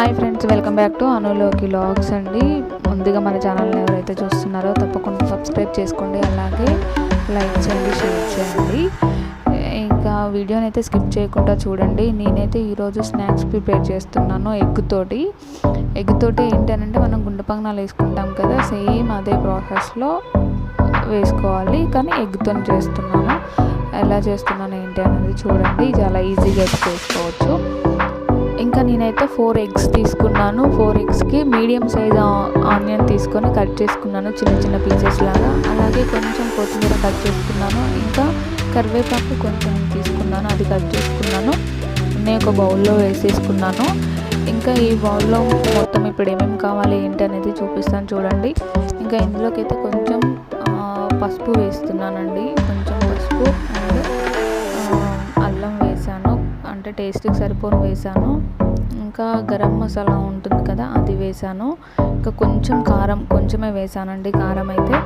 Hi friends welcome back to అనులోకి logs అండి. ముందుగా మన ఛానల్ని ఎవరైతే చూస్తున్నారో తప్పకుండా సబ్స్క్రైబ్ చేసుకోండి అలాగే లైక్ చేయండి షేర్ చేయండి. ఇంకా వీడియోని అయితే స్కిప్ చేయకుండా చూడండి. నేనైతే ఈరోజు స్నాక్స్ ప్రిపేర్ చేస్తున్నాను ఎగ్ తోటి ఎగ్ తోటి ఏంటంటే మనం గుండె పంగనాలు వేసుకుంటాం కదా సేమ్ అదే ప్రాసెస్లో వేసుకోవాలి. కానీ ఎగ్తో చేస్తున్నాను. ఎలా చేస్తున్నాను ఏంటి అనేది చూడండి. చాలా ఈజీగా అయితే చేసుకోవచ్చు. ఇంకా నేనైతే ఫోర్ ఎగ్స్ తీసుకున్నాను. ఫోర్ ఎగ్స్కి మీడియం సైజ్ ఆనియన్ తీసుకొని కట్ చేసుకున్నాను. చిన్న చిన్న పీసెస్ లాగా. అలాగే కొంచెం కొత్తిమీర కట్ చేసుకున్నాను. ఇంకా కరివేపాకు కొంచెం తీసుకున్నాను. అది కట్ చేసుకున్నాను. నేను ఒక బౌల్లో వేసేసుకున్నాను. ఇంకా ఈ బౌల్లో మొత్తం ఇప్పుడు ఏమేమి కావాలి ఏంటి అనేది చూపిస్తాను చూడండి. ఇంకా ఇందులోకి అయితే కొంచెం పసుపు వేస్తున్నానండి. కొంచెం టేస్ట్కి సరిపోను వేసాను. ఇంకా గరం మసాలా ఉంటుంది కదా అది వేసాను. ఇంకా కొంచెం కారం కొంచెమే వేసానండి కారం అయితే.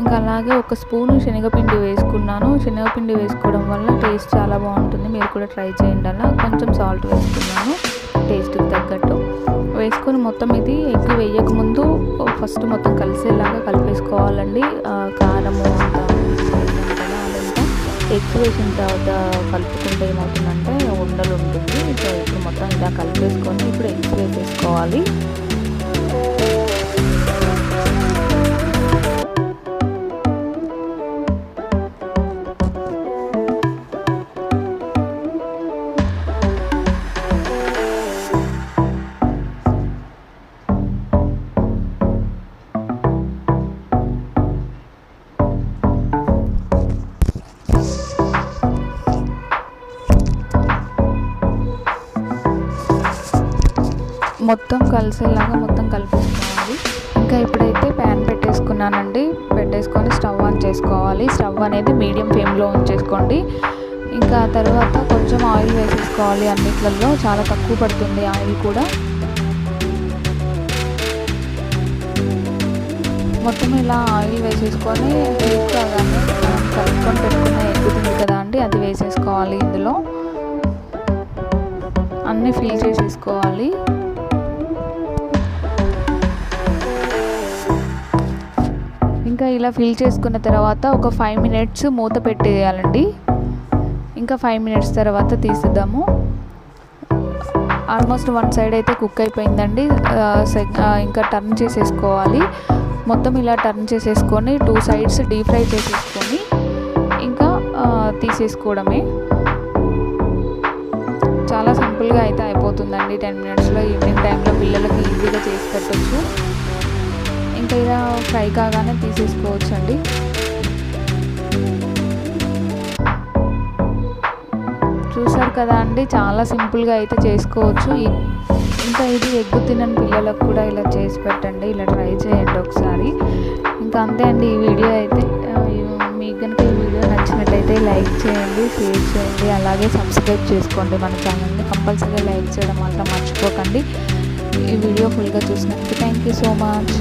ఇంకా అలాగే ఒక స్పూను శనగపిండి వేసుకున్నాను. శనగపిండి వేసుకోవడం వల్ల టేస్ట్ చాలా బాగుంటుంది. మీరు కూడా ట్రై చేయండి అలా. కొంచెం సాల్ట్ వేసుకున్నాను టేస్ట్కి తగ్గట్టు. వేసుకొని మొత్తం ఇది ఎగ్ వేయకముందు ఫస్ట్ మొత్తం కలిసేలాగా కలిపేసుకోవాలండి. కారము అంతా అదంతా. ఎగ్ వేసిన తర్వాత కలుపుకుంటే ఏమవుతుందంటే ఉండలు ఉంటుంది. సో ఇప్పుడు మొత్తం ఇలా కలిపేసుకొని ఇప్పుడు ఎగ్స్ వేసేసుకోవాలి మొత్తం కలిసేలాగా మొత్తం కలిపేసుకోవాలి. ఇంకా ఇప్పుడైతే ప్యాన్ పెట్టేసుకున్నానండి. పెట్టేసుకొని స్టవ్ ఆన్ చేసుకోవాలి. స్టవ్ అనేది మీడియం ఫ్లేమ్లో ఉంచేసుకోండి. ఇంకా తర్వాత కొంచెం ఆయిల్ వేసేసుకోవాలి అన్నిట్లలో. చాలా తక్కువ పడుతుంది ఆయిల్ కూడా. మొత్తం ఇలా ఆయిల్ వేసేసుకొని హీట్ కలుపుకొని పెట్టుకున్న ఎగ్గుతుంది కదా అండి అది వేసేసుకోవాలి ఇందులో. అన్నీ ఫిల్ చేసేసుకోవాలి. ఇంకా ఇలా ఫిల్ చేసుకున్న తర్వాత ఒక ఫైవ్ మినిట్స్ మూత పెట్టేయాలండి. ఇంకా ఫైవ్ మినిట్స్ తర్వాత తీసిద్దాము. ఆల్మోస్ట్ వన్ సైడ్ అయితే కుక్ అయిపోయిందండి. ఇంకా టర్న్ చేసేసుకోవాలి. మొత్తం ఇలా టర్న్ చేసేసుకొని టూ సైడ్స్ డీప్ ఫ్రై చేసేసుకొని ఇంకా తీసేసుకోవడమే. చాలా సింపుల్గా అయితే అయిపోతుందండి. టెన్ మినిట్స్లో ఈవినింగ్ టైంలో పిల్లలకి ఈజీగా చేసి పెట్టచ్చు. ఇంకా ఇలా ఫ్రై కాగానే తీసేసుకోవచ్చు అండి చూసారు కదా అండి చాలా సింపుల్గా అయితే చేసుకోవచ్చు. ఇంకా ఇది ఎగ్గు తినని పిల్లలకు కూడా ఇలా చేసి పెట్టండి ఇలా ట్రై చేయండి ఒకసారి. ఇంకా అంతే అండి ఈ వీడియో అయితే. మీకు కనుక ఈ వీడియో నచ్చినట్టయితే లైక్ చేయండి షేర్ చేయండి అలాగే సబ్స్క్రైబ్ చేసుకోండి మన ఛానల్ని. కంపల్సరీగా లైక్ చేయడం మాత్రం మర్చిపోకండి. ఈ వీడియో ఫుల్గా చూసినందుకు థ్యాంక్ యూ సో మచ్